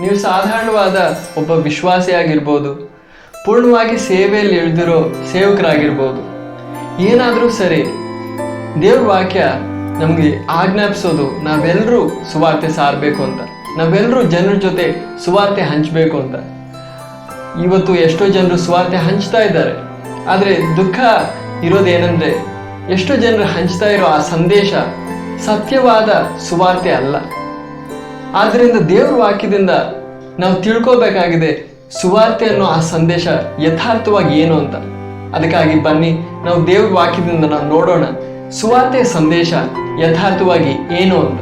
ನೀವು ಸಾಧಾರಣವಾದ ಒಬ್ಬ ವಿಶ್ವಾಸಿಯಾಗಿರ್ಬೋದು, ಪೂರ್ಣವಾಗಿ ಸೇವೆಯಲ್ಲಿ ಇಳಿದಿರೋ ಸೇವಕರಾಗಿರ್ಬೋದು. ಏನಾದರೂ ಸರಿ, ದೇವ್ರ ವಾಕ್ಯ ನಮಗೆ ಆಜ್ಞಾಪಿಸೋದು ನಾವೆಲ್ಲರೂ ಸುವಾರ್ತೆ ಸಾರಬೇಕು ಅಂತ. ನಾವೆಲ್ಲರೂ ಜನರ ಜೊತೆ ಸುವಾರ್ತೆ ಹಂಚಬೇಕು ಅಂತ. ಇವತ್ತು ಎಷ್ಟೋ ಜನರು ಸುವಾರ್ತೆ ಹಂಚ್ತಾ ಇದ್ದಾರೆ. ಆದರೆ ದುಃಖ ಇರೋದೇನೆಂದರೆ, ಎಷ್ಟೋ ಜನರು ಹಂಚ್ತಾ ಇರೋ ಆ ಸಂದೇಶ ಸತ್ಯವಾದ ಸುವಾರ್ತೆ ಅಲ್ಲ. ಆದ್ದರಿಂದ ದೇವ್ರ ವಾಕ್ಯದಿಂದ ನಾವು ತಿಳ್ಕೋಬೇಕಾಗಿದೆ ಸುವಾರ್ತೆ ಅನ್ನೋ ಆ ಸಂದೇಶ ಯಥಾರ್ಥವಾಗಿ ಏನು ಅಂತ. ಅದಕ್ಕಾಗಿ ಬನ್ನಿ, ನಾವು ದೇವ್ರ ವಾಕ್ಯದಿಂದ ನಾವು ನೋಡೋಣ. ಸುವಾರ್ತೆಯ ಸಂದೇಶ ಯಥಾರ್ಥವಾಗಿ ಏನು ಅಂತ.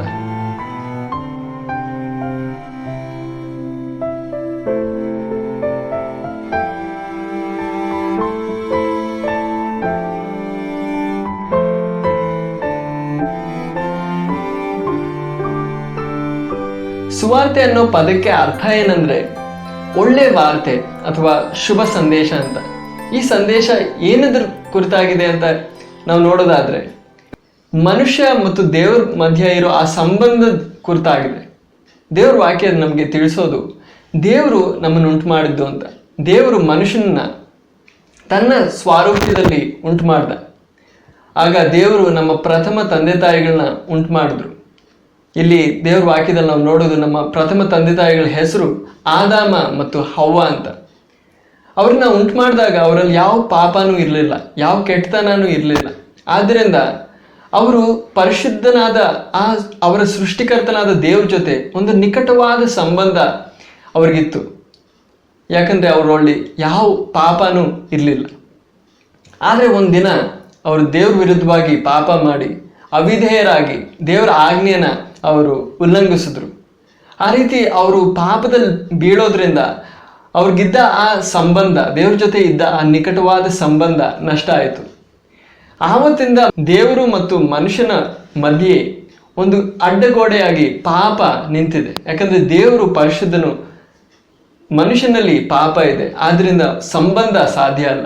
ಅನ್ನೋ ಪದಕ್ಕೆ ಅರ್ಥ ಏನಂದ್ರೆ ಒಳ್ಳೆ ವಾರ್ತೆ ಅಥವಾ ಶುಭ ಸಂದೇಶ ಅಂತ. ಈ ಸಂದೇಶ ಏನದ್ರ ಕುರಿತಾಗಿದೆ ಅಂತ ನಾವು ನೋಡೋದಾದ್ರೆ ಮನುಷ್ಯ ಮತ್ತು ದೇವ್ರ ಮಧ್ಯ ಇರೋ ಆ ಸಂಬಂಧದ ಕುರಿತಾಗಿದೆ. ದೇವ್ರ ವಾಕ್ಯ ನಮಗೆ ತಿಳಿಸೋದು ದೇವರು ನಮ್ಮನ್ನು ಉಂಟು ಮಾಡಿದ್ದು ಅಂತ. ದೇವರು ಮನುಷ್ಯನನ್ನ ತನ್ನ ಸ್ವಾರೂಪ್ಯದಲ್ಲಿ ಉಂಟು ಮಾಡ್ದ ಆಗ ದೇವರು ನಮ್ಮ ಪ್ರಥಮ ತಂದೆ ತಾಯಿಗಳನ್ನ ಉಂಟು ಮಾಡಿದ್ರು ಇಲ್ಲಿ ದೇವ್ರ ವಾಕ್ಯದಲ್ಲಿ ನಾವು ನೋಡೋದು ನಮ್ಮ ಪ್ರಥಮ ತಂದೆ ತಾಯಿಗಳ ಹೆಸರು ಆದಾಮ ಮತ್ತು ಹವ್ವ ಅಂತ. ಅವ್ರನ್ನ ಉಂಟು ಮಾಡಿದಾಗ ಅವರಲ್ಲಿ ಯಾವ ಪಾಪನೂ ಇರಲಿಲ್ಲ, ಯಾವ ಕೆಟ್ಟತನನೂ ಇರಲಿಲ್ಲ. ಆದ್ದರಿಂದ ಅವರು ಪರಿಶುದ್ಧನಾದ ಆ ಅವರ ಸೃಷ್ಟಿಕರ್ತನಾದ ದೇವ್ರ ಜೊತೆ ಒಂದು ನಿಕಟವಾದ ಸಂಬಂಧ ಅವ್ರಿಗಿತ್ತು. ಯಾಕಂದರೆ ಅವರಲ್ಲಿ ಯಾವ ಪಾಪನೂ ಇರಲಿಲ್ಲ. ಆದರೆ ಒಂದಿನ ಅವರು ದೇವ್ರ ವಿರುದ್ಧವಾಗಿ ಪಾಪ ಮಾಡಿ, ಅವಿಧೇಯರಾಗಿ ದೇವರ ಆಜ್ಞೆನ ಅವರು ಉಲ್ಲಂಘಿಸಿದ್ರು. ಆ ರೀತಿ ಅವರು ಪಾಪದಲ್ಲಿ ಬೀಳೋದ್ರಿಂದ ಅವ್ರಿಗಿದ್ದ ಆ ಸಂಬಂಧ, ದೇವ್ರ ಜೊತೆ ಇದ್ದ ಆ ನಿಕಟವಾದ ಸಂಬಂಧ ನಷ್ಟ ಆಯಿತು. ಆವತ್ತಿಂದ ದೇವರು ಮತ್ತು ಮನುಷ್ಯನ ಮಧ್ಯೆ ಒಂದು ಅಡ್ಡಗೋಡೆಯಾಗಿ ಪಾಪ ನಿಂತಿದೆ. ಯಾಕಂದ್ರೆ ದೇವರು ಪರಿಶುದ್ಧನು, ಮನುಷ್ಯನಲ್ಲಿ ಪಾಪ ಇದೆ, ಆದ್ರಿಂದ ಸಂಬಂಧ ಸಾಧ್ಯ ಅಲ್ಲ.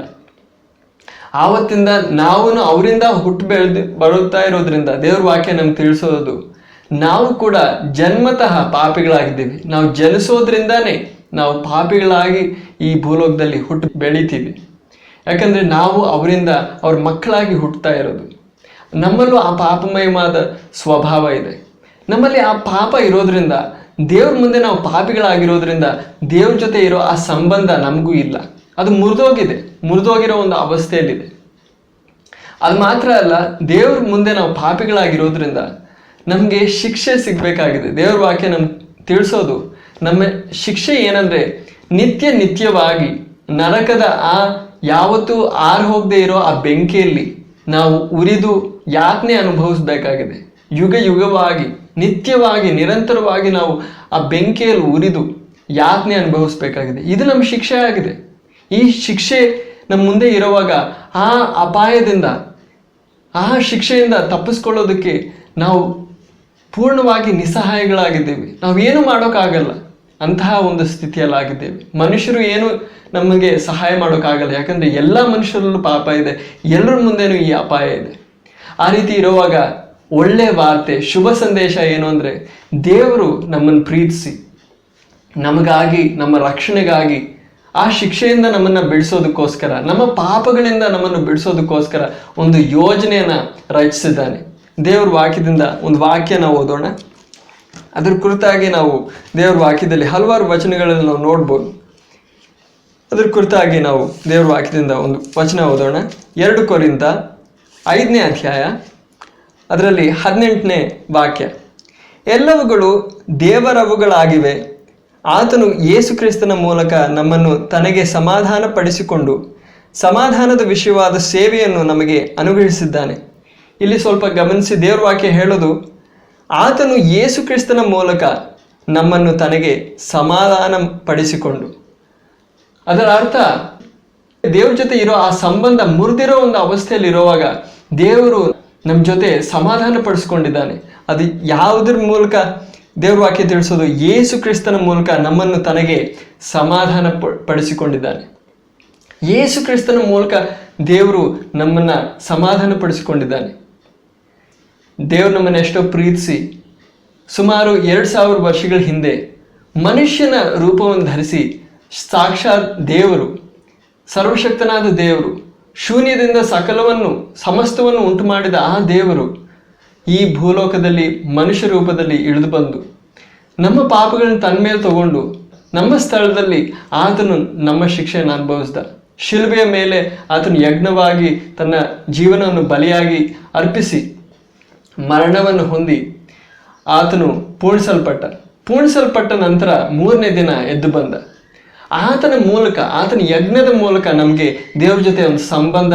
ಆವತ್ತಿಂದ ನಾವು ಅವರಿಂದ ಹುಟ್ಟು ಬೆಳೆದು ಬರುತ್ತಾ ಇರೋದ್ರಿಂದ ದೇವ್ರ ವಾಕ್ಯ ನಮ್ಗೆ ತಿಳಿಸೋದು ನಾವು ಕೂಡ ಜನ್ಮತಃ ಪಾಪಿಗಳಾಗಿದ್ದೀವಿ. ನಾವು ಜನಿಸೋದ್ರಿಂದಾನೇ ನಾವು ಪಾಪಿಗಳಾಗಿ ಈ ಭೂಲೋಕದಲ್ಲಿ ಹುಟ್ಟು ಬೆಳಿತೀವಿ. ಯಾಕಂದ್ರೆ ನಾವು ಅವರಿಂದ ಅವ್ರ ಮಕ್ಕಳಾಗಿ ಹುಟ್ಟುತ್ತಾ ಇರೋದು. ನಮ್ಮಲ್ಲೂ ಆ ಪಾಪಮಯವಾದ ಸ್ವಭಾವ ಇದೆ. ನಮ್ಮಲ್ಲಿ ಆ ಪಾಪ ಇರೋದ್ರಿಂದ, ದೇವ್ರ ಮುಂದೆ ನಾವು ಪಾಪಿಗಳಾಗಿರೋದ್ರಿಂದ ದೇವ್ರ ಜೊತೆ ಇರೋ ಆ ಸಂಬಂಧ ನಮಗೂ ಇಲ್ಲ. ಅದು ಮುರಿದೋಗಿದೆ. ಮುರಿದೋಗಿರೋ ಒಂದು ಅವಸ್ಥೆಯಲ್ಲಿದೆ. ಅದು ಮಾತ್ರ ಅಲ್ಲ, ದೇವ್ರ ಮುಂದೆ ನಾವು ಪಾಪಿಗಳಾಗಿರೋದ್ರಿಂದ ನಮಗೆ ಶಿಕ್ಷೆ ಸಿಗಬೇಕಾಗಿದೆ. ದೇವ್ರ ವಾಕ್ಯ ನಮ್ಗೆ ತಿಳಿಸೋದು. ನಮ್ಮ ಶಿಕ್ಷೆ ಏನಂದ್ರೆ ನಿತ್ಯ ನಿತ್ಯವಾಗಿ ನರಕದ ಆ ಯಾವತ್ತೂ ಆರು ಹೋಗದೆ ಇರೋ ಆ ಬೆಂಕಿಯಲ್ಲಿ ನಾವು ಉರಿದು ಯಾತನೆ ಅನುಭವಿಸಬೇಕಾಗಿದೆ. ಯುಗ ಯುಗವಾಗಿ, ನಿತ್ಯವಾಗಿ, ನಿರಂತರವಾಗಿ ನಾವು ಆ ಬೆಂಕಿಯಲ್ಲಿ ಉರಿದು ಯಾತನೆ ಅನುಭವಿಸ್ಬೇಕಾಗಿದೆ. ಇದು ನಮ್ಮ ಶಿಕ್ಷೆ ಆಗಿದೆ. ಈ ಶಿಕ್ಷೆ ನಮ್ಮ ಮುಂದೆ ಇರುವಾಗ ಆ ಅಪಾಯದಿಂದ, ಆ ಶಿಕ್ಷೆಯಿಂದ ತಪ್ಪಿಸ್ಕೊಳ್ಳೋದಕ್ಕೆ ನಾವು ಪೂರ್ಣವಾಗಿ ನಿಸ್ಸಹಾಯಗಳಾಗಿದ್ದೇವೆ. ನಾವೇನು ಮಾಡೋಕ್ಕಾಗಲ್ಲ. ಅಂತಹ ಒಂದು ಸ್ಥಿತಿಯಲ್ಲಾಗಿದ್ದೇವೆ. ಮನುಷ್ಯರು ಏನು ನಮಗೆ ಸಹಾಯ ಮಾಡೋಕ್ಕಾಗಲ್ಲ. ಯಾಕಂದ್ರೆ ಎಲ್ಲ ಮನುಷ್ಯರಲ್ಲೂ ಪಾಪ ಇದೆ. ಎಲ್ಲರ ಮುಂದೇನು ಈ ಅಪಾಯ ಇದೆ. ಆ ರೀತಿ ಇರುವಾಗ ಒಳ್ಳೆ ವಾರ್ತೆ, ಶುಭ ಸಂದೇಶ ಏನು ಅಂದರೆ, ದೇವರು ನಮ್ಮನ್ನು ಪ್ರೀತಿಸಿ, ನಮಗಾಗಿ, ನಮ್ಮ ರಕ್ಷಣೆಗಾಗಿ ಆ ಶಿಕ್ಷೆಯಿಂದ ನಮ್ಮನ್ನು ಬಿಡಿಸೋದಕ್ಕೋಸ್ಕರ ನಮ್ಮ ಪಾಪಗಳಿಂದ ನಮ್ಮನ್ನು ಬಿಡಿಸೋದಕ್ಕೋಸ್ಕರ ಒಂದು ಯೋಜನೆಯನ್ನು ರಚಿಸಿದ್ದಾನೆ. ದೇವ್ರ ವಾಕ್ಯದಿಂದ ಒಂದು ವಾಕ್ಯನ ಓದೋಣ. ಅದ್ರ ಕುರಿತಾಗಿ ನಾವು ದೇವ್ರ ವಾಕ್ಯದಲ್ಲಿ ಹಲವಾರು ವಚನಗಳನ್ನು ನಾವು ನೋಡ್ಬೋದು. ಅದ್ರ ಕುರಿತಾಗಿ ನಾವು ದೇವ್ರ ವಾಕ್ಯದಿಂದ ಒಂದು ವಚನ ಓದೋಣ. ಎರಡು ಕೊರಿಂದ ಐದನೇ ಅಧ್ಯಾಯ, ಅದರಲ್ಲಿ ಹದಿನೆಂಟನೇ ವಾಕ್ಯ. ಎಲ್ಲವುಗಳು ದೇವರವುಗಳಾಗಿವೆ. ಆತನು ಯೇಸು ಕ್ರಿಸ್ತನ ಮೂಲಕ ನಮ್ಮನ್ನು ತನಗೆ ಸಮಾಧಾನ ಪಡಿಸಿಕೊಂಡು ಸಮಾಧಾನದ ವಿಷಯವಾದ ಸೇವೆಯನ್ನು ನಮಗೆ ಅನುಗ್ರಹಿಸಿದ್ದಾನೆ. ಇಲ್ಲಿ ಸ್ವಲ್ಪ ಗಮನಿಸಿ ದೇವ್ರ ವಾಕ್ಯ ಹೇಳೋದು, ಆತನು ಯೇಸು ಕ್ರಿಸ್ತನ ಮೂಲಕ ನಮ್ಮನ್ನು ತನಗೆ ಸಮಾಧಾನ ಪಡಿಸಿಕೊಂಡು ಅದರ ಅರ್ಥ, ದೇವ್ರ ಜೊತೆ ಇರೋ ಆ ಸಂಬಂಧ ಮುರಿದಿರೋ ಒಂದು ಅವಸ್ಥೆಯಲ್ಲಿ ಇರುವಾಗ ದೇವರು ನಮ್ಮ ಜೊತೆ ಸಮಾಧಾನ ಪಡಿಸ್ಕೊಂಡಿದ್ದಾನೆ ಅದು ಯಾವುದ್ರ ಮೂಲಕ? ದೇವ್ರ ವಾಕ್ಯ ತಿಳಿಸೋದು ಯೇಸು ಕ್ರಿಸ್ತನ ಮೂಲಕ ನಮ್ಮನ್ನು ತನಗೆ ಸಮಾಧಾನ ಪಡಿಸಿಕೊಂಡಿದ್ದಾನೆ ಯೇಸು ಕ್ರಿಸ್ತನ ಮೂಲಕ ದೇವರು ನಮ್ಮನ್ನ ಸಮಾಧಾನ ಪಡಿಸಿಕೊಂಡಿದ್ದಾನೆ ದೇವ್ರು ನಮ್ಮನ್ನು ಎಷ್ಟೋ ಪ್ರೀತಿಸಿ ಸುಮಾರು ಎರಡು ಸಾವಿರ ವರ್ಷಗಳ ಹಿಂದೆ ಮನುಷ್ಯನ ರೂಪವನ್ನು ಧರಿಸಿ ಸಾಕ್ಷಾತ್ ದೇವರು, ಸರ್ವಶಕ್ತನಾದ ದೇವರು, ಶೂನ್ಯದಿಂದ ಸಕಲವನ್ನು, ಸಮಸ್ತವನ್ನು ಉಂಟು ಮಾಡಿದ ಆ ದೇವರು ಈ ಭೂಲೋಕದಲ್ಲಿ, ಮನುಷ್ಯ ರೂಪದಲ್ಲಿ ಇಳಿದು ಬಂದು ನಮ್ಮ ಪಾಪಗಳನ್ನು ತನ್ನ ಮೇಲೆ ತಗೊಂಡು ನಮ್ಮ ಸ್ಥಳದಲ್ಲಿ ಆತನು ನಮ್ಮ ಶಿಕ್ಷೆಯನ್ನು ಅನುಭವಿಸಿದ. ಶಿಲುಬೆಯ ಮೇಲೆ ಆತನು ಯಜ್ಞವಾಗಿ ತನ್ನ ಜೀವನವನ್ನು ಬಲಿಯಾಗಿ ಅರ್ಪಿಸಿ ಮರಣವನ್ನು ಹೊಂದಿ ಆತನು ಪೂರ್ಣಿಸಲ್ಪಟ್ಟ. ಪೂರ್ಣಿಸಲ್ಪಟ್ಟ ನಂತರ ಮೂರನೇ ದಿನ ಎದ್ದು ಬಂದ. ಆತನ ಮೂಲಕ, ಆತನ ಯಜ್ಞದ ಮೂಲಕ ನಮಗೆ ದೇವ್ರ ಜೊತೆ ಒಂದು ಸಂಬಂಧ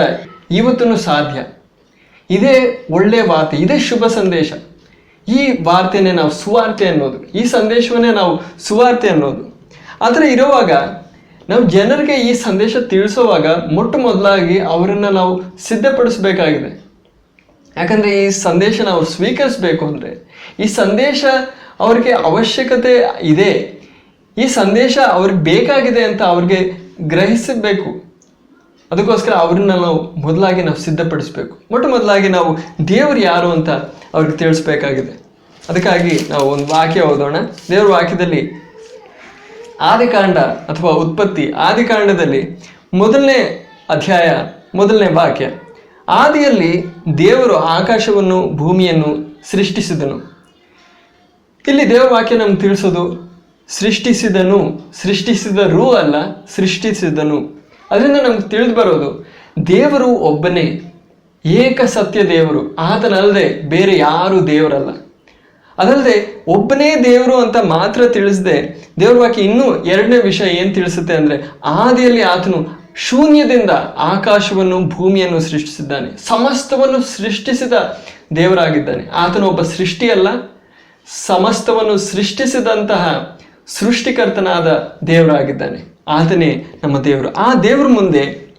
ಇವತ್ತೂ ಸಾಧ್ಯ. ಇದೇ ಒಳ್ಳೆಯ ವಾರ್ತೆ, ಇದೇ ಶುಭ ಸಂದೇಶ. ಈ ವಾರ್ತೆನೇ ನಾವು ಸುವಾರ್ತೆ ಅನ್ನೋದು, ಈ ಸಂದೇಶವನ್ನೇ ನಾವು ಸುವಾರ್ತೆ ಅನ್ನೋದು. ಆದರೆ ಇರುವಾಗ ನಾವು ಜನರಿಗೆ ಈ ಸಂದೇಶ ತಿಳಿಸುವಾಗ ಮೊಟ್ಟ ಮೊದಲಾಗಿ ಅವರನ್ನು ನಾವು ಸಿದ್ಧಪಡಿಸಬೇಕಾಗಿದೆ. ಯಾಕಂದರೆ ಈ ಸಂದೇಶ ನಾವು ಸ್ವೀಕರಿಸಬೇಕು ಅಂದರೆ, ಈ ಸಂದೇಶ ಅವ್ರಿಗೆ ಅವಶ್ಯಕತೆ ಇದೆ. ಈ ಸಂದೇಶ ಅವ್ರಿಗೆ ಬೇಕಾಗಿದೆ ಅಂತ ಅವ್ರಿಗೆ ಗ್ರಹಿಸಬೇಕು. ಅದಕ್ಕೋಸ್ಕರ ಅವ್ರನ್ನ ನಾವು ಮೊದಲಾಗಿ ನಾವು ಸಿದ್ಧಪಡಿಸ್ಬೇಕು. ಮೊಟ್ಟ ಮೊದಲಾಗಿ ನಾವು ದೇವರು ಯಾರು ಅಂತ ಅವ್ರಿಗೆ ತಿಳಿಸ್ಬೇಕಾಗಿದೆ. ಅದಕ್ಕಾಗಿ ನಾವು ಒಂದು ವಾಕ್ಯ ಓದೋಣ. ದೇವ್ರ ವಾಕ್ಯದಲ್ಲಿ ಆದಿಕಾಂಡ ಅಥವಾ ಉತ್ಪತ್ತಿ ಆದಿಕಾಂಡದಲ್ಲಿ ಮೊದಲನೇ ಅಧ್ಯಾಯ, ಮೊದಲನೇ ವಾಕ್ಯ. ಆದಿಯಲ್ಲಿ ದೇವರು ಆಕಾಶವನ್ನು, ಭೂಮಿಯನ್ನು ಸೃಷ್ಟಿಸಿದನು. ಇಲ್ಲಿ ದೇವವಾಕ್ಯ ನಮ್ಗೆ ತಿಳಿಸೋದು, ಸೃಷ್ಟಿಸಿದನು, ಸೃಷ್ಟಿಸಿದರು ಅಲ್ಲ, ಸೃಷ್ಟಿಸಿದನು. ಅದರಿಂದ ನಮ್ಗೆ ತಿಳಿದು ಬರೋದು, ದೇವರು ಒಬ್ಬನೇ, ಏಕ ಸತ್ಯ ದೇವರು, ಆತನಲ್ಲದೆ ಬೇರೆ ಯಾರು ದೇವರಲ್ಲ. ಅದಲ್ಲದೆ ಒಬ್ಬನೇ ದೇವರು ಅಂತ ಮಾತ್ರ ತಿಳಿಸದೆ ದೇವರ ವಾಕ್ಯ ಇನ್ನೂ ಎರಡನೇ ವಿಷಯ ಏನು ತಿಳಿಸುತ್ತೆ ಅಂದರೆ, ಆದಿಯಲ್ಲಿ ಆತನು ಶೂನ್ಯದಿಂದ ಆಕಾಶವನ್ನು ಭೂಮಿಯನ್ನು ಸೃಷ್ಟಿಸಿದ್ದಾನೆ. ಸಮಸ್ತವನ್ನು ಸೃಷ್ಟಿಸಿದ ದೇವರಾಗಿದ್ದಾನೆ. ಆತನು ಒಬ್ಬ ಸೃಷ್ಟಿಯಲ್ಲ, ಸಮಸ್ತವನ್ನು ಸೃಷ್ಟಿಸಿದಂತಹ ಸೃಷ್ಟಿಕರ್ತನಾದ ದೇವರಾಗಿದ್ದಾನೆ. ಆತನೇ ನಮ್ಮ ದೇವರು. ಆ ದೇವರ ಮುಂದೆ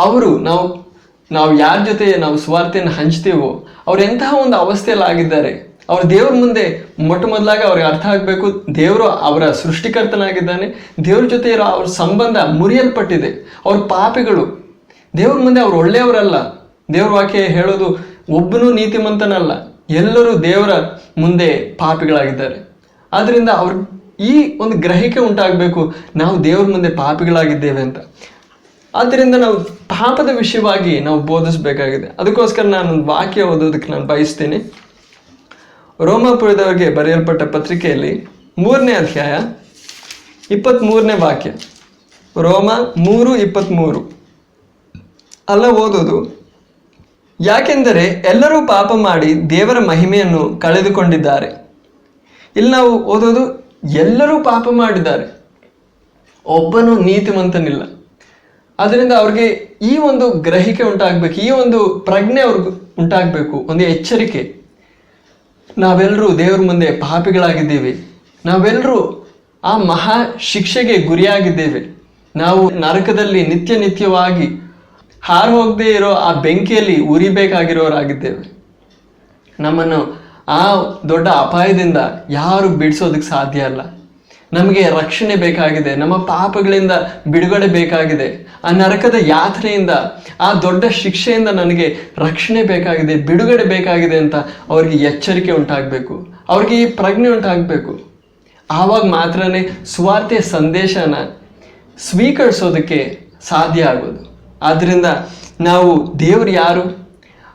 ಅವರು ನಾವು ನಾವು ಯಾರ ಜೊತೆ ನಾವು ಸ್ವಾರ್ಥೆಯನ್ನು ಹಂಚ್ತೇವೋ ಎಂತಹ ಒಂದು ಅವಸ್ಥೆಯಲ್ಲಿ ಆಗಿದ್ದಾರೆ ಅವ್ರ ದೇವ್ರ ಮುಂದೆ ಮೊಟ್ಟ ಮೊದಲಾಗಿ ಅವ್ರಿಗೆ ಅರ್ಥ ಆಗಬೇಕು. ದೇವರು ಅವರ ಸೃಷ್ಟಿಕರ್ತನಾಗಿದ್ದಾನೆ. ದೇವ್ರ ಜೊತೆ ಇರೋ ಅವ್ರ ಸಂಬಂಧ ಮುರಿಯಲ್ಪಟ್ಟಿದೆ. ಅವ್ರ ಪಾಪಿಗಳು. ದೇವ್ರ ಮುಂದೆ ಅವ್ರು ಒಳ್ಳೆಯವರಲ್ಲ. ದೇವ್ರ ವಾಕ್ಯ ಹೇಳೋದು ಒಬ್ಬನೂ ನೀತಿಮಂತನಲ್ಲ ಎಲ್ಲರೂ ದೇವರ ಮುಂದೆ ಪಾಪಿಗಳಾಗಿದ್ದಾರೆ. ಆದ್ದರಿಂದ ಅವ್ರ ಈ ಒಂದು ಗ್ರಹಿಕೆ ಉಂಟಾಗಬೇಕು. ನಾವು ದೇವ್ರ ಮುಂದೆ ಪಾಪಿಗಳಾಗಿದ್ದೇವೆ ಅಂತ. ಆದ್ದರಿಂದ ನಾವು ಪಾಪದ ವಿಷಯವಾಗಿ ನಾವು ಬೋಧಿಸಬೇಕಾಗಿದೆ. ಅದಕ್ಕೋಸ್ಕರ ನಾನು ಒಂದು ವಾಕ್ಯ ಓದೋದಕ್ಕೆ ನಾನು ಬಯಸ್ತೀನಿ. ರೋಮಾಪುರದವರಿಗೆ ಬರೆಯಲ್ಪಟ್ಟ ಪತ್ರಿಕೆಯಲ್ಲಿ ಮೂರನೇ ಅಧ್ಯಾಯ ಇಪ್ಪತ್ತ್ಮೂರನೇ ವಾಕ್ಯ. ರೋಮ ಮೂರು ಇಪ್ಪತ್ತ್ಮೂರು ಅಲ್ಲ ಓದೋದು ಯಾಕೆಂದರೆ ಎಲ್ಲರೂ ಪಾಪ ಮಾಡಿ ದೇವರ ಮಹಿಮೆಯನ್ನು ಕಳೆದುಕೊಂಡಿದ್ದಾರೆ. ಇಲ್ಲಿ ನಾವು ಓದೋದು ಎಲ್ಲರೂ ಪಾಪ ಮಾಡಿದ್ದಾರೆ. ಒಬ್ಬನು ನೀತಿವಂತನಿಲ್ಲ. ಅದರಿಂದ ಅವ್ರಿಗೆ ಈ ಒಂದು ಗ್ರಹಿಕೆ ಉಂಟಾಗಬೇಕು, ಈ ಒಂದು ಪ್ರಜ್ಞೆ ಅವ್ರಿಗೆ ಉಂಟಾಗಬೇಕು, ಒಂದು ಎಚ್ಚರಿಕೆ. ನಾವೆಲ್ಲರೂ ದೇವ್ರ ಮುಂದೆ ಪಾಪಿಗಳಾಗಿದ್ದೀವಿ. ನಾವೆಲ್ಲರೂ ಆ ಮಹಾ ಶಿಕ್ಷೆಗೆ ಗುರಿಯಾಗಿದ್ದೇವೆ. ನಾವು ನರಕದಲ್ಲಿ ನಿತ್ಯ ನಿತ್ಯವಾಗಿ ಹಾರು ಹೋಗದೇ ಇರೋ ಆ ಬೆಂಕಿಯಲ್ಲಿ ಉರಿಬೇಕಾಗಿರೋರಾಗಿದ್ದೇವೆ. ನಮ್ಮನ್ನು ಆ ದೊಡ್ಡ ಅಪಾಯದಿಂದ ಯಾರು ಬಿಡಿಸೋದಕ್ಕೆ ಸಾಧ್ಯ ಅಲ್ಲ. ನಮಗೆ ರಕ್ಷಣೆ ಬೇಕಾಗಿದೆ, ನಮ್ಮ ಪಾಪಗಳಿಂದ ಬಿಡುಗಡೆ ಬೇಕಾಗಿದೆ, ಆ ನರಕದ ಯಾತ್ರೆಯಿಂದ, ಆ ದೊಡ್ಡ ಶಿಕ್ಷೆಯಿಂದ ನನಗೆ ರಕ್ಷಣೆ ಬೇಕಾಗಿದೆ, ಬಿಡುಗಡೆ ಬೇಕಾಗಿದೆ ಅಂತ ಅವ್ರಿಗೆ ಎಚ್ಚರಿಕೆ ಉಂಟಾಗಬೇಕು. ಅವ್ರಿಗೆ ಈ ಪ್ರಜ್ಞೆ ಉಂಟಾಗಬೇಕು. ಆವಾಗ ಮಾತ್ರನೇ ಸ್ವಾರ್ಥೆಯ ಸಂದೇಶನ ಸ್ವೀಕರಿಸೋದಕ್ಕೆ ಸಾಧ್ಯ ಆಗೋದು. ಆದ್ದರಿಂದ ನಾವು ದೇವರು ಯಾರು?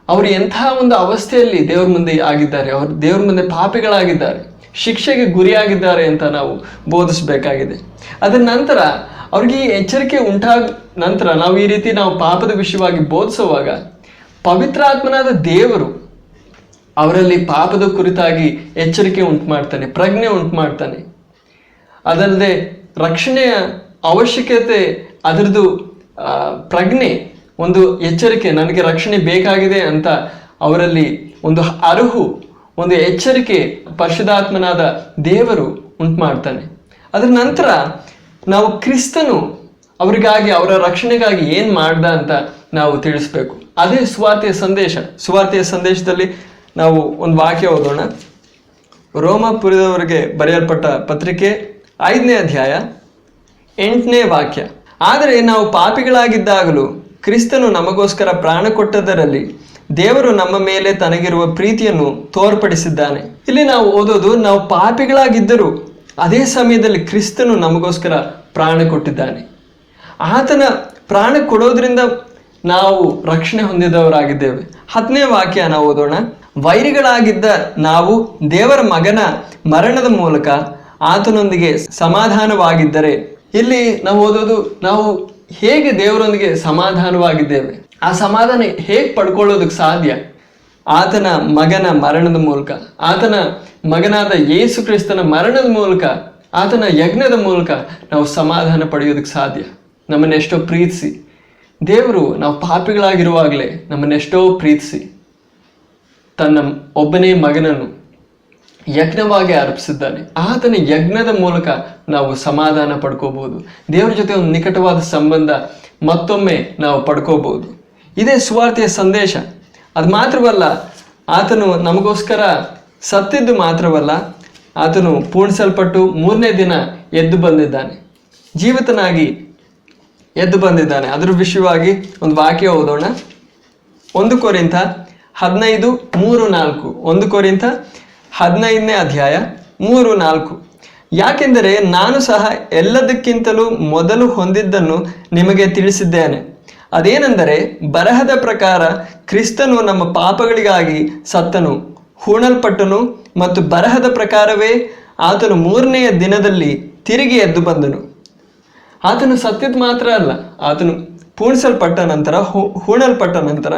ಅವರು ಎಂಥ ಒಂದು ಅವಸ್ಥೆಯಲ್ಲಿ ದೇವ್ರ ಮುಂದೆ ಆಗಿದ್ದಾರೆ. ಅವರು ದೇವ್ರ ಮುಂದೆ ಪಾಪಿಗಳಾಗಿದ್ದಾರೆ. ಶಿಕ್ಷೆಗೆ ಗುರಿಯಾಗಿದ್ದಾರೆ ಅಂತ ನಾವು ಬೋಧಿಸಬೇಕಾಗಿದೆ. ಅದರ ನಂತರ ಅವ್ರಿಗೆ ಈ ಎಚ್ಚರಿಕೆ ಉಂಟಾದ ನಂತರ ನಾವು ಈ ರೀತಿ ನಾವು ಪಾಪದ ವಿಷಯವಾಗಿ ಬೋಧಿಸುವಾಗ ಪವಿತ್ರಾತ್ಮನಾದ ದೇವರು ಅವರಲ್ಲಿ ಪಾಪದ ಕುರಿತಾಗಿ ಎಚ್ಚರಿಕೆ ಉಂಟು ಮಾಡ್ತಾನೆ ಪ್ರಜ್ಞೆ ಉಂಟು ಮಾಡ್ತಾನೆ ಅದಲ್ಲದೆ ರಕ್ಷಣೆಯ ಅವಶ್ಯಕತೆ, ಅದರದ್ದು ಪ್ರಜ್ಞೆ, ಒಂದು ಎಚ್ಚರಿಕೆ, ನನಗೆ ರಕ್ಷಣೆ ಬೇಕಾಗಿದೆ ಅಂತ ಅವರಲ್ಲಿ ಒಂದು ಅರುಹು ಒಂದು ಎಚ್ಚರಿಕೆ ಪರಿಶುದಾತ್ಮನಾದ ದೇವರು ಉಂಟು ಮಾಡ್ತಾನೆ ಅದರ ನಂತರ ನಾವು ಕ್ರಿಸ್ತನು ಅವರಿಗಾಗಿ, ಅವರ ರಕ್ಷಣೆಗಾಗಿ ಏನು ಮಾಡ್ದ ಅಂತ ನಾವು ತಿಳಿಸ್ಬೇಕು. ಅದೇ ಸುವಾರ್ತೆಯ ಸಂದೇಶ. ಸುವಾರ್ತೆಯ ಸಂದೇಶದಲ್ಲಿ ನಾವು ಒಂದು ವಾಕ್ಯ ಓದೋಣ. ರೋಮಪುರದವರಿಗೆ ಬರೆಯಲ್ಪಟ್ಟ ಪತ್ರಿಕೆ ಐದನೇ ಅಧ್ಯಾಯ ಎಂಟನೇ ವಾಕ್ಯ. ಆದರೆ ನಾವು ಪಾಪಿಗಳಾಗಿದ್ದಾಗಲೂ ಕ್ರಿಸ್ತನು ನಮಗೋಸ್ಕರ ಪ್ರಾಣ ಕೊಟ್ಟದರಲ್ಲಿ ದೇವರು ನಮ್ಮ ಮೇಲೆ ತನಗಿರುವ ಪ್ರೀತಿಯನ್ನು ತೋರ್ಪಡಿಸಿದ್ದಾನೆ. ಇಲ್ಲಿ ನಾವು ಓದೋದು ನಾವು ಪಾಪಿಗಳಾಗಿದ್ದರು ಅದೇ ಸಮಯದಲ್ಲಿ ಕ್ರಿಸ್ತನು ನಮಗೋಸ್ಕರ ಪ್ರಾಣ ಕೊಟ್ಟಿದ್ದಾನೆ. ಆತನ ಪ್ರಾಣ ಕೊಡೋದ್ರಿಂದ ನಾವು ರಕ್ಷಣೆ ಹೊಂದಿದವರಾಗಿದ್ದೇವೆ. ಹತ್ತನೇ ವಾಕ್ಯ ನಾವು ಓದೋಣ. ವೈರಿಗಳಾಗಿದ್ದ ನಾವು ದೇವರ ಮಗನ ಮರಣದ ಮೂಲಕ ಆತನೊಂದಿಗೆ ಸಮಾಧಾನವಾಗಿದ್ದರೆ, ಇಲ್ಲಿ ನಾವು ಓದೋದು ನಾವು ಹೇಗೆ ದೇವರೊಂದಿಗೆ ಸಮಾಧಾನವಾಗಿದ್ದೇವೆ? ಆ ಸಮಾಧಾನ ಹೇಗೆ ಪಡ್ಕೊಳ್ಳೋದಕ್ಕೆ ಸಾಧ್ಯ? ಆತನ ಮಗನ ಮರಣದ ಮೂಲಕ, ಆತನ ಮಗನಾದ ಯೇಸು ಕ್ರಿಸ್ತನ ಮರಣದ ಮೂಲಕ, ಆತನ ಯಜ್ಞದ ಮೂಲಕ ನಾವು ಸಮಾಧಾನ ಪಡೆಯೋದಕ್ಕೆ ಸಾಧ್ಯ. ನಮ್ಮನ್ನೆಷ್ಟೋ ಪ್ರೀತಿಸಿ. ದೇವರು ನಾವು ಪಾಪಿಗಳಾಗಿರುವಾಗಲೇ ನಮ್ಮನ್ನೆಷ್ಟೋ ಪ್ರೀತಿಸಿ. ತನ್ನ ಒಬ್ಬನೇ ಮಗನನ್ನು ಯಜ್ಞವಾಗಿ ಅರ್ಪಿಸಿದ್ದಾನೆ. ಆತನ ಯಜ್ಞದ ಮೂಲಕ ನಾವು ಸಮಾಧಾನ ಪಡ್ಕೋಬಹುದು ದೇವರ ಜೊತೆ ಒಂದು ನಿಕಟವಾದ ಸಂಬಂಧ ಮತ್ತೊಮ್ಮೆ ನಾವು ಪಡ್ಕೋಬಹುದು ಇದೇ ಸುವಾರ್ತೆಯ ಸಂದೇಶ. ಅದು ಮಾತ್ರವಲ್ಲ, ಆತನು ನಮಗೋಸ್ಕರ ಸತ್ತಿದ್ದು ಮಾತ್ರವಲ್ಲ, ಆತನು ಪೂರ್ಣಿಸಲ್ಪಟ್ಟು ಮೂರನೇ ದಿನ ಎದ್ದು ಬಂದಿದ್ದಾನೆ. ಜೀವಿತನಾಗಿ ಎದ್ದು ಬಂದಿದ್ದಾನೆ. ಅದರ ವಿಷಯವಾಗಿ ಒಂದು ವಾಕ್ಯ ಓದೋಣ. ಒಂದು ಕೊರಿಂಥ ಹದಿನೈದು, ಮೂರು, ನಾಲ್ಕು. ಒಂದು ಕೊರಿಂಥ ಹದಿನೈದನೇ ಅಧ್ಯಾಯ, ಮೂರು, ನಾಲ್ಕು. ಯಾಕೆಂದರೆ ನಾನು ಸಹ ಎಲ್ಲದಕ್ಕಿಂತಲೂ ಮೊದಲು ಹೊಂದಿದ್ದನ್ನು ನಿಮಗೆ ತಿಳಿಸಿದ್ದೇನೆ. ಅದೇನೆಂದರೆ ಬರಹದ ಪ್ರಕಾರ ಕ್ರಿಸ್ತನು ನಮ್ಮ ಪಾಪಗಳಿಗಾಗಿ ಸತ್ತನು, ಹೂಣಲ್ಪಟ್ಟನು ಮತ್ತು ಬರಹದ ಪ್ರಕಾರವೇ ಆತನು ಮೂರನೆಯ ದಿನದಲ್ಲಿ ತಿರುಗಿ ಎದ್ದು ಬಂದನು. ಆತನು ಸತ್ಯದ ಮಾತ್ರ ಅಲ್ಲ, ಆತನು ಪೂಣಿಸಲ್ಪಟ್ಟ ನಂತರ, ಹೂ- ಹೂಣಲ್ಪಟ್ಟ ನಂತರ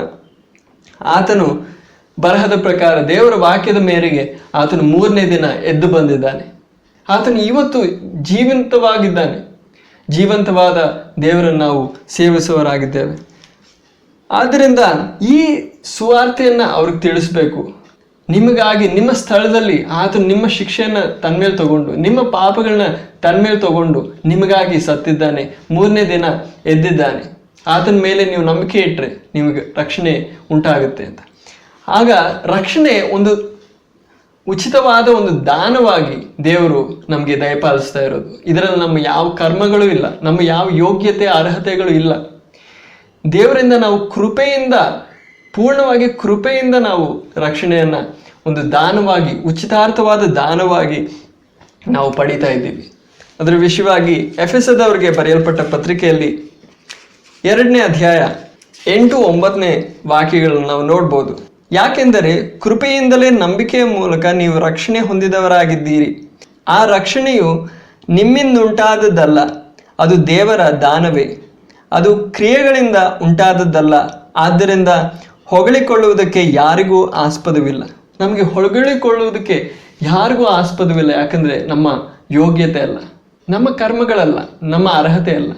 ಆತನು ಬರಹದ ಪ್ರಕಾರ ದೇವರ ವಾಕ್ಯದ ಮೇರೆಗೆ ಆತನು ಮೂರನೇ ದಿನ ಎದ್ದು ಬಂದಿದ್ದಾನೆ. ಆತನು ಇವತ್ತು ಜೀವಂತವಾಗಿದ್ದಾನೆ. ಜೀವಂತವಾದ ದೇವರನ್ನು ನಾವು ಸೇವಿಸುವವರಾಗಿದ್ದೇವೆ. ಆದ್ದರಿಂದ ಈ ಸುವಾರ್ತೆಯನ್ನು ಅವ್ರಿಗೆ ತಿಳಿಸ್ಬೇಕು. ನಿಮಗಾಗಿ ನಿಮ್ಮ ಸ್ಥಳದಲ್ಲಿ ಆತನು ನಿಮ್ಮ ಶಿಕ್ಷೆಯನ್ನು ತನ್ಮೇಲೆ ತಗೊಂಡು, ನಿಮ್ಮ ಪಾಪಗಳನ್ನ ತನ್ಮೇಲೆ ತಗೊಂಡು ನಿಮಗಾಗಿ ಸತ್ತಿದ್ದಾನೆ. ಮೂರನೇ ದಿನ ಎದ್ದಿದ್ದಾನೆ. ಆತನ ಮೇಲೆ ನೀವು ನಂಬಿಕೆ ಇಟ್ಟರೆ ನಿಮಗೆ ರಕ್ಷಣೆ ಉಂಟಾಗುತ್ತೆ ಅಂತ. ಆಗ ರಕ್ಷಣೆ ಒಂದು ಉಚಿತವಾದ ಒಂದು ದಾನವಾಗಿ ದೇವರು ನಮಗೆ ದಯಪಾಲಿಸ್ತಾ ಇರೋದು. ಇದರಲ್ಲಿ ನಮ್ಮ ಯಾವ ಕರ್ಮಗಳು ಇಲ್ಲ, ನಮ್ಮ ಯಾವ ಯೋಗ್ಯತೆ, ಅರ್ಹತೆಗಳು ಇಲ್ಲ. ದೇವರಿಂದ ನಾವು ಕೃಪೆಯಿಂದ, ಪೂರ್ಣವಾಗಿ ಕೃಪೆಯಿಂದ ನಾವು ರಕ್ಷಣೆಯನ್ನು ಒಂದು ದಾನವಾಗಿ, ಉಚಿತಾರ್ಥವಾದ ದಾನವಾಗಿ ನಾವು ಪಡೀತಾ ಇದ್ದೀವಿ. ಅದರ ವಿಷಯವಾಗಿ ಎಫ್ ಎಸ್ ಅವರಿಗೆ ಬರೆಯಲ್ಪಟ್ಟ ಪತ್ರಿಕೆಯಲ್ಲಿ ಎರಡನೇ ಅಧ್ಯಾಯ ಎಂಟು ಒಂಬತ್ತನೇ ವಾಕ್ಯಗಳನ್ನು ನಾವು ನೋಡ್ಬೋದು. ಯಾಕೆಂದರೆ ಕೃಪೆಯಿಂದಲೇ ನಂಬಿಕೆಯ ಮೂಲಕ ನೀವು ರಕ್ಷಣೆ ಹೊಂದಿದವರಾಗಿದ್ದೀರಿ. ಆ ರಕ್ಷಣೆಯು ನಿಮ್ಮಿಂದುಂಟಾದದ್ದಲ್ಲ, ಅದು ದೇವರ ದಾನವೇ. ಅದು ಕ್ರಿಯೆಗಳಿಂದ ಉಂಟಾದದ್ದಲ್ಲ, ಆದ್ದರಿಂದ ಹೊಗಳಿಕೊಳ್ಳುವುದಕ್ಕೆ ಯಾರಿಗೂ ಆಸ್ಪದವಿಲ್ಲ. ನಮಗೆ ಹೊಗಳಿಕೊಳ್ಳುವುದಕ್ಕೆ ಯಾರಿಗೂ ಆಸ್ಪದವಿಲ್ಲ, ಯಾಕಂದರೆ ನಮ್ಮ ಯೋಗ್ಯತೆ ಅಲ್ಲ, ನಮ್ಮ ಕರ್ಮಗಳಲ್ಲ, ನಮ್ಮ ಅರ್ಹತೆ ಅಲ್ಲ.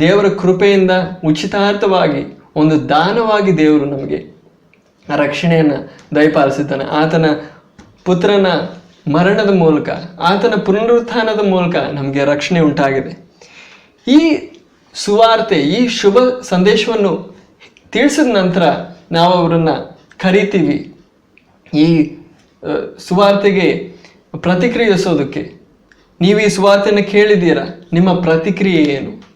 ದೇವರ ಕೃಪೆಯಿಂದ ಉಚಿತಾರ್ಥವಾಗಿ ಒಂದು ದಾನವಾಗಿ ದೇವರು ನಮಗೆ ರಕ್ಷಣೆಯನ್ನು ದಯಪಾಲಿಸಿದ್ದಾನೆ ಆತನ ಪುತ್ರನ ಮರಣದ ಮೂಲಕ, ಆತನ ಪುನರುತ್ಥಾನದ ಮೂಲಕ ನಮಗೆ ರಕ್ಷಣೆ ಉಂಟಾಗಿದೆ. ಈ ಸುವಾರ್ತೆ, ಈ ಶುಭ ಸಂದೇಶವನ್ನು ತಿಳಿಸಿದ ನಂತರ ನಾವು ಅವರನ್ನು ಕರಿತೀವಿ. ಈ ಸುವಾರ್ತೆಗೆ ಪ್ರತಿಕ್ರಿಯಿಸೋದಕ್ಕೆ. ನೀವು ಈ ಸುವಾರ್ತೆಯನ್ನು ಕೇಳಿದ್ದೀರಾ? ನಿಮ್ಮ ಪ್ರತಿಕ್ರಿಯೆ ಏನು?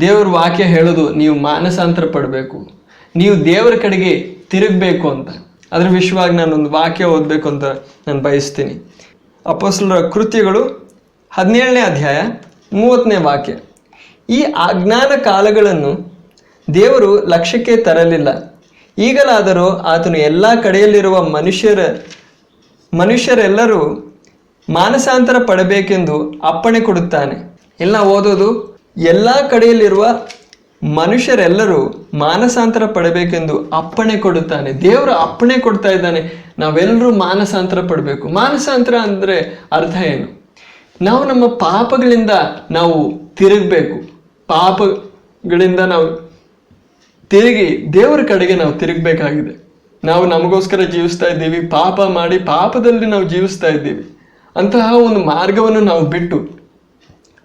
ದೇವರ ವಾಕ್ಯ ಹೇಳೋದು ನೀವು ಮಾನಸಾಂತರ ಪಡಬೇಕು. ನೀವು ದೇವರ ಕಡೆಗೆ ತಿರುಗಬೇಕು ಅಂತ. ಅದ್ರ ವಿಷಯವಾಗಿ ನಾನೊಂದು ವಾಕ್ಯ ಓದಬೇಕು ಅಂತ ನಾನು ಬಯಸ್ತೀನಿ. ಅಪೋಸ್ಲರ ಕೃತ್ಯಗಳು ಹದಿನೇಳನೇ ಅಧ್ಯಾಯ ಮೂವತ್ತನೇ ವಾಕ್ಯ. ಈ ಅಜ್ಞಾನ ಕಾಲಗಳನ್ನು ದೇವರು ಲಕ್ಷ್ಯಕ್ಕೆ ತರಲಿಲ್ಲ. ಈಗಲಾದರೂ ಆತನು ಎಲ್ಲ ಕಡೆಯಲ್ಲಿರುವ ಮನುಷ್ಯರ, ಮನುಷ್ಯರೆಲ್ಲರೂ ಮಾನಸಾಂತರ ಪಡಬೇಕೆಂದು ಅಪ್ಪಣೆ ಕೊಡುತ್ತಾನೆ. ಎಲ್ಲ ಓದೋದು ಎಲ್ಲ ಕಡೆಯಲ್ಲಿರುವ ಮನುಷ್ಯರೆಲ್ಲರೂ ಮಾನಸಾಂತರ ಪಡಬೇಕೆಂದು ಅಪ್ಪಣೆ ಕೊಡುತ್ತಾನೆ. ದೇವರು ಅಪ್ಪಣೆ ಕೊಡ್ತಾ ಇದ್ದಾನೆ. ನಾವೆಲ್ಲರೂ ಮಾನಸಾಂತರ ಪಡಬೇಕು. ಮಾನಸಾಂತರ ಅಂದರೆ ಅರ್ಥ ಏನು? ನಾವು ನಮ್ಮ ಪಾಪಗಳಿಂದ ನಾವು ತಿರುಗಬೇಕು. ಪಾಪಗಳಿಂದ ನಾವು ತಿರುಗಿ ದೇವರ ಕಡೆಗೆ ನಾವು ತಿರುಗಬೇಕಾಗಿದೆ. ನಾವು ನಮಗೋಸ್ಕರ ಜೀವಿಸ್ತಾ ಇದ್ದೀವಿ. ಪಾಪ ಮಾಡಿ ಪಾಪದಲ್ಲಿ ನಾವು ಜೀವಿಸ್ತಾ ಇದ್ದೀವಿ. ಅಂತಹ ಒಂದು ಮಾರ್ಗವನ್ನು ನಾವು ಬಿಟ್ಟು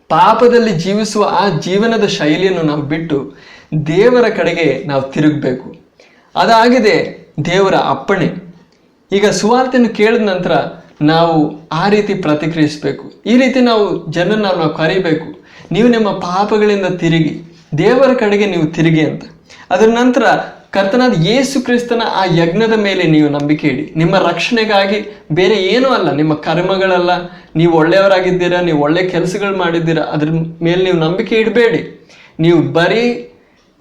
ಪಾಪದಲ್ಲಿ ಜೀವಿಸುವ ಆ ಜೀವನದ ಶೈಲಿಯನ್ನು ನಾವು ಬಿಟ್ಟು ದೇವರ ಕಡೆಗೆ ನಾವು ತಿರುಗಬೇಕು. ಅದಾಗಿದೆ ದೇವರ ಅಪ್ಪಣೆ. ಈಗ ಸುವಾರ್ತೆಯನ್ನು ಕೇಳಿದ ನಂತರ ನಾವು ಆ ರೀತಿ ಪ್ರತಿಕ್ರಿಯಿಸಬೇಕು. ಈ ರೀತಿ ನಾವು ಜನರನ್ನು ನಾವು ಕರಿಬೇಕು. ನೀವು ನಿಮ್ಮ ಪಾಪಗಳಿಂದ ತಿರುಗಿ, ದೇವರ ಕಡೆಗೆ ನೀವು ತಿರುಗಿ ಅಂತ. ಅದರ ನಂತರ ಕರ್ತನಾದ ಯೇಸು ಕ್ರಿಸ್ತನ ಆ ಯಜ್ಞದ ಮೇಲೆ ನೀವು ನಂಬಿಕೆ ಇಡಿ. ನಿಮ್ಮ ರಕ್ಷಣೆಗಾಗಿ ಬೇರೆ ಏನೂ ಅಲ್ಲ. ನಿಮ್ಮ ಕರ್ಮಗಳಲ್ಲ. ನೀವು ಒಳ್ಳೆಯವರಾಗಿದ್ದೀರಾ, ನೀವು ಒಳ್ಳೆ ಕೆಲಸಗಳು ಮಾಡಿದ್ದೀರಾ, ಅದ್ರ ಮೇಲೆ ನೀವು ನಂಬಿಕೆ ಇಡಬೇಡಿ. ನೀವು ಬರೀ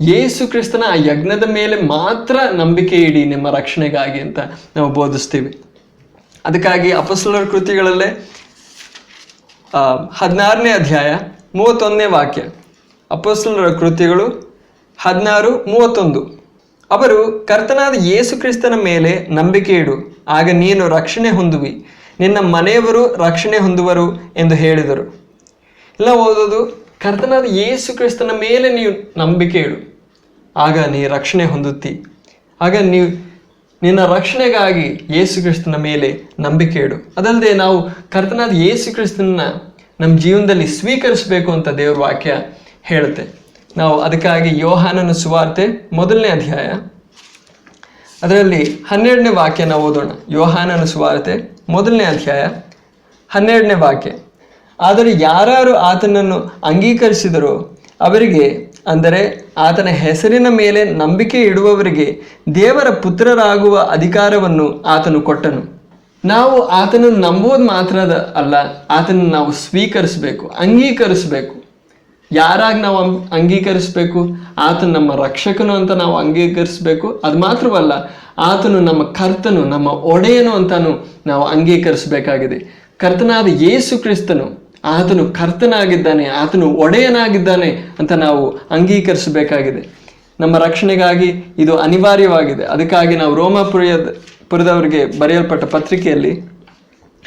ಯೇಸು ಕ್ರಿಸ್ತನ ಆ ಯಜ್ಞದ ಮೇಲೆ ಮಾತ್ರ ನಂಬಿಕೆ ಇಡಿ ನಿಮ್ಮ ರಕ್ಷಣೆಗಾಗಿ ಅಂತ ನಾವು ಬೋಧಿಸ್ತೀವಿ. ಅದಕ್ಕಾಗಿ ಅಪಸಲರ ಕೃತಿಗಳಲ್ಲೇ ಹದಿನಾರನೇ ಅಧ್ಯಾಯ ಮೂವತ್ತೊಂದನೇ ವಾಕ್ಯ. ಅಪಸ್ಲರ ಕೃತಿಗಳು ಹದಿನಾರು, ಮೂವತ್ತೊಂದು. ಅವರು ಕರ್ತನಾದ ಯೇಸು ಕ್ರಿಸ್ತನ ಮೇಲೆ ನಂಬಿಕೆ ಇಡು, ಆಗ ನೀನು ರಕ್ಷಣೆ ಹೊಂದುವಿ. ನಿನ್ನ ಮನೆಯವರು ರಕ್ಷಣೆ ಹೊಂದುವರು ಎಂದು ಹೇಳಿದರು. ಇಲ್ಲ ಓದೋದು, ಕರ್ತನಾದ ಯೇಸು ಕ್ರಿಸ್ತನ ಮೇಲೆ ನೀವು ನಂಬಿಕೆ ಇಡು, ಆಗ ನೀ ರಕ್ಷಣೆ ಹೊಂದುತ್ತಿ. ಆಗ ನೀವು ನಿನ್ನ ರಕ್ಷಣೆಗಾಗಿ ಯೇಸು ಕ್ರಿಸ್ತನ ಮೇಲೆ ನಂಬಿಕೆ ಇಡು. ಅದಲ್ಲದೆ ನಾವು ಕರ್ತನಾದ ಯೇಸು ಕ್ರಿಸ್ತನ ನಮ್ಮ ಜೀವನದಲ್ಲಿ ಸ್ವೀಕರಿಸಬೇಕು ಅಂತ ದೇವ್ರ ವಾಕ್ಯ ಹೇಳುತ್ತೆ. ನಾವು ಅದಕ್ಕಾಗಿ ಯೋಹಾನನ ಸುವಾರ್ತೆ ಮೊದಲನೇ ಅಧ್ಯಾಯ. ಅದರಲ್ಲಿ ಹನ್ನೆರಡನೇ ವಾಕ್ಯ ನಾವು ಓದೋಣ. ಯೋಹಾನನ ಸುವಾರ್ತೆ ಮೊದಲನೇ ಅಧ್ಯಾಯ, ಹನ್ನೆರಡನೇ ವಾಕ್ಯ. ಆದರೆ ಯಾರು ಆತನನ್ನು ಅಂಗೀಕರಿಸಿದರೋ ಅವರಿಗೆ, ಅಂದರೆ ಆತನ ಹೆಸರಿನ ಮೇಲೆ ನಂಬಿಕೆ ಇಡುವವರಿಗೆ ದೇವರ ಪುತ್ರರಾಗುವ ಅಧಿಕಾರವನ್ನು ಆತನು ಕೊಟ್ಟನು. ನಾವು ಆತನನ್ನು ನಂಬುವುದು ಮಾತ್ರ ಅಲ್ಲ, ಆತನನ್ನು ನಾವು ಸ್ವೀಕರಿಸಬೇಕು, ಅಂಗೀಕರಿಸಬೇಕು. ಯಾರಾಗಿ ನಾವು ಅಂಗೀಕರಿಸಬೇಕು? ಆತನು ನಮ್ಮ ರಕ್ಷಕನು ಅಂತ ನಾವು ಅಂಗೀಕರಿಸಬೇಕು. ಅದು ಮಾತ್ರವಲ್ಲ, ಆತನು ನಮ್ಮ ಕರ್ತನು, ನಮ್ಮ ಒಡೆಯನು ಅಂತಾನು ನಾವು ಅಂಗೀಕರಿಸಬೇಕಾಗಿದೆ. ಕರ್ತನಾದ ಯೇಸು ಕ್ರಿಸ್ತನು ಆತನು ಕರ್ತನಾಗಿದ್ದಾನೆ, ಆತನು ಒಡೆಯನಾಗಿದ್ದಾನೆ ಅಂತ ನಾವು ಅಂಗೀಕರಿಸಬೇಕಾಗಿದೆ. ನಮ್ಮ ರಕ್ಷಣೆಗಾಗಿ ಇದು ಅನಿವಾರ್ಯವಾಗಿದೆ. ಅದಕ್ಕಾಗಿ ನಾವು ರೋಮಾಪುರಿಯ ಪುರದವರಿಗೆ ಬರೆಯಲ್ಪಟ್ಟ ಪತ್ರಿಕೆಯಲ್ಲಿ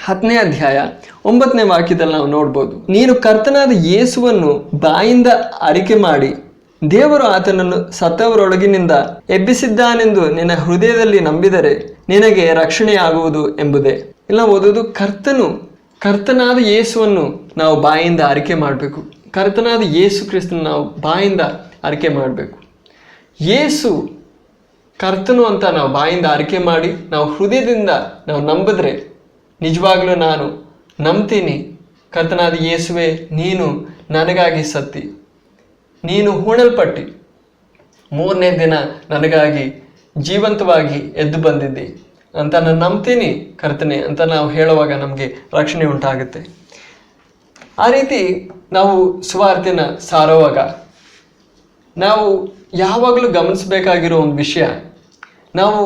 ಹತ್ತನೇ ಅಧ್ಯಾಯ, ಒಂಬತ್ತನೇ ವಾಕ್ಯದಲ್ಲಿ ನಾವು ನೋಡ್ಬೋದು. ನೀನು ಕರ್ತನಾದ ಯೇಸುವನ್ನು ಬಾಯಿಂದ ಅರಿಕೆ ಮಾಡಿ, ದೇವರು ಆತನನ್ನು ಸತ್ತವರೊಳಗಿನಿಂದ ಎಬ್ಬಿಸಿದ್ದಾನೆಂದು ನಿನ್ನ ಹೃದಯದಲ್ಲಿ ನಂಬಿದರೆ ನಿನಗೆ ರಕ್ಷಣೆಯಾಗುವುದು ಎಂಬುದೇ. ಇಲ್ಲ ಓದೋದು ಕರ್ತನು, ಕರ್ತನಾದ ಯೇಸುವನ್ನು ನಾವು ಬಾಯಿಂದ ಅರಿಕೆ ಮಾಡಬೇಕು. ಕರ್ತನಾದ ಯೇಸು ಕ್ರಿಸ್ತನ ನಾವು ಬಾಯಿಂದ ಅರಿಕೆ ಮಾಡಬೇಕು. ಯೇಸು ಕರ್ತನು ಅಂತ ನಾವು ಬಾಯಿಂದ ಅರಿಕೆ ಮಾಡಿ, ನಾವು ಹೃದಯದಿಂದ ನಾವು ನಂಬಿದ್ರೆ ನಿಜವಾಗ್ಲೂ ನಾನು ನಂಬ್ತೀನಿ. ಕರ್ತನಾದ ಯೇಸುವೆ, ನೀನು ನನಗಾಗಿ ಸತ್ತಿ. ನೀನು ಹೂಣಲ್ಪಟ್ಟಿ. ಮೂರನೇ ದಿನ ನನಗಾಗಿ ಜೀವಂತವಾಗಿ ಎದ್ದು ಬಂದಿದ್ದಿ. ಅಂತ ನಾನು ನಂಬ್ತೀನಿ ಕರ್ತನೆ ಅಂತ ನಾವು ಹೇಳುವಾಗ ನಮಗೆ ರಕ್ಷಣೆ ಉಂಟಾಗುತ್ತೆ. ಆ ರೀತಿ ನಾವು ಸುವಾರ್ತೆನ ಸಾರುವಾಗ ನಾವು ಯಾವಾಗಲೂ ಗಮನಿಸಬೇಕಾಗಿರೋ ಒಂದು ವಿಷಯ, ನಾವು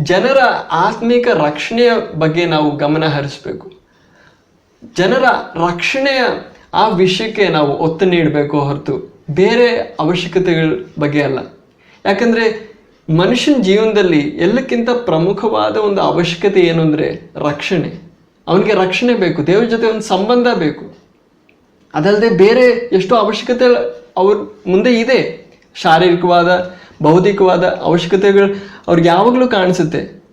ಜನರ ಆತ್ಮಿಕ ರಕ್ಷಣೆಯ ಬಗ್ಗೆ ನಾವು ಗಮನ ಹರಿಸಬೇಕು. ಜನರ ರಕ್ಷಣೆಯ ಆ ವಿಷಯಕ್ಕೆ ನಾವು ಒತ್ತು ನೀಡಬೇಕು ಹೊರತು ಬೇರೆ ಅವಶ್ಯಕತೆಗಳ ಬಗ್ಗೆ ಅಲ್ಲ. ಯಾಕಂದರೆ ಮನುಷ್ಯನ ಜೀವನದಲ್ಲಿ ಎಲ್ಲಕ್ಕಿಂತ ಪ್ರಮುಖವಾದ ಒಂದು ಅವಶ್ಯಕತೆ ಏನು ಅಂದರೆ ರಕ್ಷಣೆ. ಅವನಿಗೆ ರಕ್ಷಣೆ ಬೇಕು, ದೇವ್ರ ಜೊತೆ ಒಂದು ಸಂಬಂಧ ಬೇಕು. ಅದಲ್ಲದೆ ಬೇರೆ ಎಷ್ಟೋ ಅವಶ್ಯಕತೆ ಅವ್ರ ಮುಂದೆ ಇದೆ. ಶಾರೀರಿಕವಾದ ಬೌದ್ಧಿಕವಾದ ಅವಶ್ಯಕತೆಗಳು ಅವ್ರಿಗೆ ಯಾವಾಗಲೂ ಕಾಣಿಸುತ್ತೆ.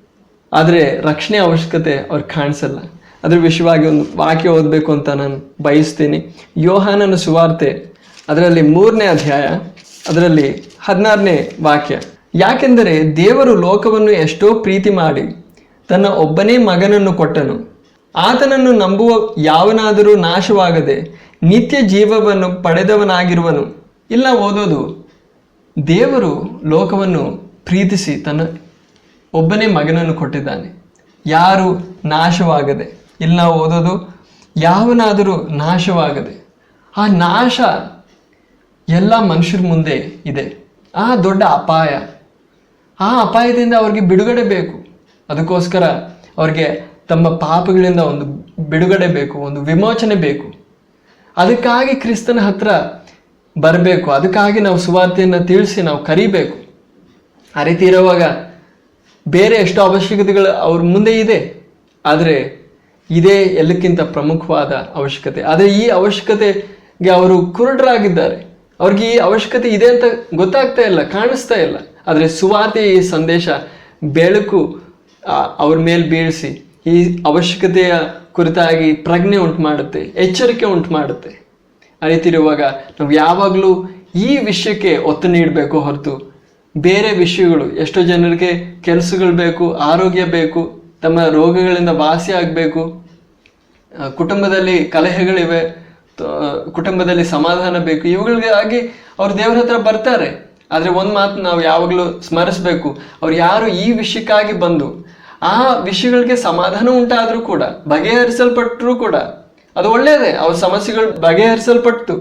ಆದರೆ ರಕ್ಷಣೆ ಅವಶ್ಯಕತೆ ಅವ್ರಿಗೆ ಕಾಣಿಸಲ್ಲ. ಅದ್ರ ವಿಷಯವಾಗಿ ಒಂದು ವಾಕ್ಯ ಓದಬೇಕು ಅಂತ ನಾನು ಬಯಸ್ತೀನಿ. ಯೋಹಾನನ ಸುವಾರ್ತೆ, ಅದರಲ್ಲಿ ಮೂರನೇ ಅಧ್ಯಾಯ, ಅದರಲ್ಲಿ ಹದಿನಾರನೇ ವಾಕ್ಯ. ಯಾಕೆಂದರೆ ದೇವರು ಲೋಕವನ್ನು ಎಷ್ಟೋ ಪ್ರೀತಿ ಮಾಡಿ ತನ್ನ ಒಬ್ಬನೇ ಮಗನನ್ನು ಕೊಟ್ಟನು. ಆತನನ್ನು ನಂಬುವ ಯಾವನಾದರೂ ನಾಶವಾಗದೆ ನಿತ್ಯ ಜೀವವನ್ನು ಪಡೆದವನಾಗಿರುವನು. ಇಲ್ಲ, ಓದೋದು. ದೇವರು ಲೋಕವನ್ನು ಪ್ರೀತಿಸಿ ತನ್ನ ಒಬ್ಬನೇ ಮಗನನ್ನು ಕೊಟ್ಟಿದ್ದಾನೆ. ಯಾರು ನಾಶವಾಗದೆ, ಇಲ್ಲ ಓದೋದು ಯಾವನಾದರೂ ನಾಶವಾಗದೆ, ಆ ನಾಶ ಎಲ್ಲ ಮನುಷ್ಯರ ಮುಂದೆ ಇದೆ. ಆ ದೊಡ್ಡ ಅಪಾಯ, ಆ ಅಪಾಯದಿಂದ ಅವ್ರಿಗೆ ಬಿಡುಗಡೆ ಬೇಕು. ಅದಕ್ಕೋಸ್ಕರ ಅವ್ರಿಗೆ ತಮ್ಮ ಪಾಪಗಳಿಂದ ಒಂದು ಬಿಡುಗಡೆ ಬೇಕು, ಒಂದು ವಿಮೋಚನೆ ಬೇಕು. ಅದಕ್ಕಾಗಿ ಕ್ರಿಸ್ತನ ಹತ್ರ ಬರಬೇಕು. ಅದಕ್ಕಾಗಿ ನಾವು ಸುವಾರ್ತೆಯನ್ನು ತಿಳಿಸಿ ನಾವು ಕರಿಬೇಕು. ಆ ರೀತಿ ಇರುವಾಗ ಬೇರೆ ಎಷ್ಟೋ ಅವಶ್ಯಕತೆಗಳು ಅವ್ರ ಮುಂದೆ ಇದೆ. ಆದರೆ ಇದೇ ಎಲ್ಲಕ್ಕಿಂತ ಪ್ರಮುಖವಾದ ಅವಶ್ಯಕತೆ. ಆದರೆ ಈ ಅವಶ್ಯಕತೆಗೆ ಅವರು ಕುರುಡರಾಗಿದ್ದಾರೆ. ಅವ್ರಿಗೆ ಈ ಅವಶ್ಯಕತೆ ಇದೆ ಅಂತ ಗೊತ್ತಾಗ್ತಾ ಇಲ್ಲ, ಕಾಣಿಸ್ತಾ ಇಲ್ಲ. ಆದರೆ ಸುವಾರ್ತೆಯ ಈ ಸಂದೇಶ ಬೆಳಕು ಅವ್ರ ಮೇಲೆ ಬೀಳಿಸಿ ಈ ಅವಶ್ಯಕತೆಯ ಕುರಿತಾಗಿ ಪ್ರಜ್ಞೆ ಉಂಟು ಮಾಡುತ್ತೆ, ಎಚ್ಚರಿಕೆ ಉಂಟು ಮಾಡುತ್ತೆ. ರೀತಿ ನಾವು ಯಾವಾಗಲೂ ಈ ವಿಷಯಕ್ಕೆ ಒತ್ತು ನೀಡಬೇಕು ಹೊರತು ಬೇರೆ ವಿಷಯಗಳು, ಎಷ್ಟೋ ಜನರಿಗೆ ಕೆಲಸಗಳು ಬೇಕು, ಆರೋಗ್ಯ ಬೇಕು, ತಮ್ಮ ರೋಗಗಳಿಂದ ವಾಸಿ ಆಗಬೇಕು ಕುಟುಂಬದಲ್ಲಿ ಕಲಹೆಗಳಿವೆ ಕುಟುಂಬದಲ್ಲಿ ಸಮಾಧಾನ ಬೇಕು ಇವುಗಳಿಗಾಗಿ ಅವ್ರು ದೇವರ ಹತ್ರ ಬರ್ತಾರೆ. ಆದರೆ ಒಂದು ಮಾತು ನಾವು ಯಾವಾಗಲೂ ಸ್ಮರಿಸಬೇಕು, ಅವ್ರು ಯಾರು ಈ ವಿಷಯಕ್ಕಾಗಿ ಬಂದು, ಆ ವಿಷಯಗಳಿಗೆ ಸಮಾಧಾನ ಉಂಟಾದರೂ ಕೂಡ ಬಗೆಹರಿಸಲ್ಪಟ್ಟರೂ ಕೂಡ ಅದು ಒಳ್ಳೆಯದೇ ಅವ್ರ ಸಮಸ್ಯೆಗಳು ಬಗೆಹರಿಸಲ್ಪಟ್ಟು.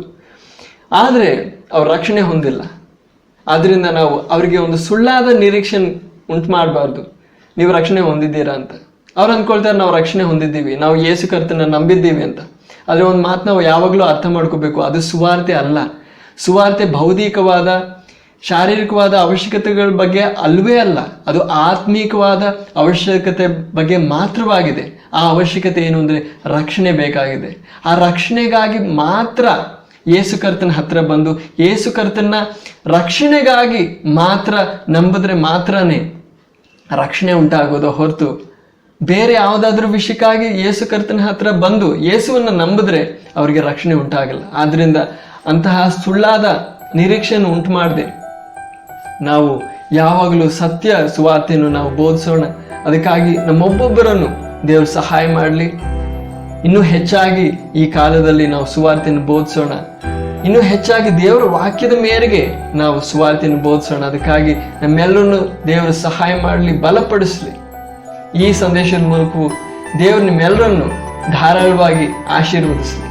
ಆದರೆ ಅವ್ರ ರಕ್ಷಣೆ ಹೊಂದಿಲ್ಲ. ಆದ್ದರಿಂದ ನಾವು ಅವರಿಗೆ ಒಂದು ಸುಳ್ಳಾದ ನಿರೀಕ್ಷೆ ಉಂಟು ಮಾಡಬಾರ್ದು. ನೀವು ರಕ್ಷಣೆ ಹೊಂದಿದ್ದೀರಾ ಅಂತ. ಅವ್ರು ಅಂದ್ಕೊಳ್ತಾರೆ ನಾವು ರಕ್ಷಣೆ ಹೊಂದಿದ್ದೀವಿ, ನಾವು ಯೇಸು ಕರ್ತನ ನಂಬಿದ್ದೀವಿ ಅಂತ. ಆದರೆ ಒಂದು ಮಾತು ನಾವು ಯಾವಾಗಲೂ ಅರ್ಥ ಮಾಡ್ಕೋಬೇಕು, ಅದು ಸುವಾರ್ತೆ ಅಲ್ಲ. ಸುವಾರ್ತೆ ಭೌತಿಕವಾದ ಶಾರೀರಿಕವಾದ ಅವಶ್ಯಕತೆಗಳ ಬಗ್ಗೆ ಅಲ್ವೇ ಅಲ್ಲ, ಅದು ಆತ್ಮೀಕವಾದ ಅವಶ್ಯಕತೆ ಬಗ್ಗೆ ಮಾತ್ರವಾಗಿದೆ. ಆ ಅವಶ್ಯಕತೆ ಏನು ಅಂದರೆ ರಕ್ಷಣೆ ಬೇಕಾಗಿದೆ. ಆ ರಕ್ಷಣೆಗಾಗಿ ಮಾತ್ರ ಯೇಸು ಕರ್ತನ ಹತ್ರ ಬಂದು, ಯೇಸು ರಕ್ಷಣೆಗಾಗಿ ಮಾತ್ರ ನಂಬಿದ್ರೆ ಮಾತ್ರನೇ ರಕ್ಷಣೆ ಉಂಟಾಗೋದು ಹೊರತು ಬೇರೆ ಯಾವುದಾದ್ರೂ ವಿಷಯಕ್ಕಾಗಿ ಯೇಸು ಕರ್ತನ ಹತ್ರ ಬಂದು ಯೇಸುವನ್ನು ನಂಬಿದ್ರೆ ಅವರಿಗೆ ರಕ್ಷಣೆ ಉಂಟಾಗಲ್ಲ. ಆದ್ದರಿಂದ ಅಂತಹ ಸುಳ್ಳಾದ ನಿರೀಕ್ಷೆಯನ್ನು ಉಂಟು ಮಾಡದೆ ನಾವು ಯಾವಾಗಲೂ ಸತ್ಯ ಸುವಾರ್ತೆಯನ್ನು ನಾವು ಬೋಧಿಸೋಣ. ಅದಕ್ಕಾಗಿ ನಮ್ಮೊಬ್ಬೊಬ್ಬರನ್ನು ದೇವರು ಸಹಾಯ ಮಾಡಲಿ. ಇನ್ನೂ ಹೆಚ್ಚಾಗಿ ಈ ಕಾಲದಲ್ಲಿ ನಾವು ಸುವಾರ್ತೆಯನ್ನು ಬೋಧಿಸೋಣ. ಇನ್ನೂ ಹೆಚ್ಚಾಗಿ ದೇವರ ವಾಕ್ಯದ ಮೇರೆಗೆ ನಾವು ಸುವಾರ್ತೆಯನ್ನು ಬೋಧಿಸೋಣ. ಅದಕ್ಕಾಗಿ ನಮ್ಮೆಲ್ಲರನ್ನು ದೇವರು ಸಹಾಯ ಮಾಡಲಿ, ಬಲಪಡಿಸಲಿ. ಈ ಸಂದೇಶದ ಮೂಲಕವು ದೇವರು ನಿಮ್ಮೆಲ್ಲರನ್ನು ಧಾರಾಳವಾಗಿ ಆಶೀರ್ವದಿಸಲಿ.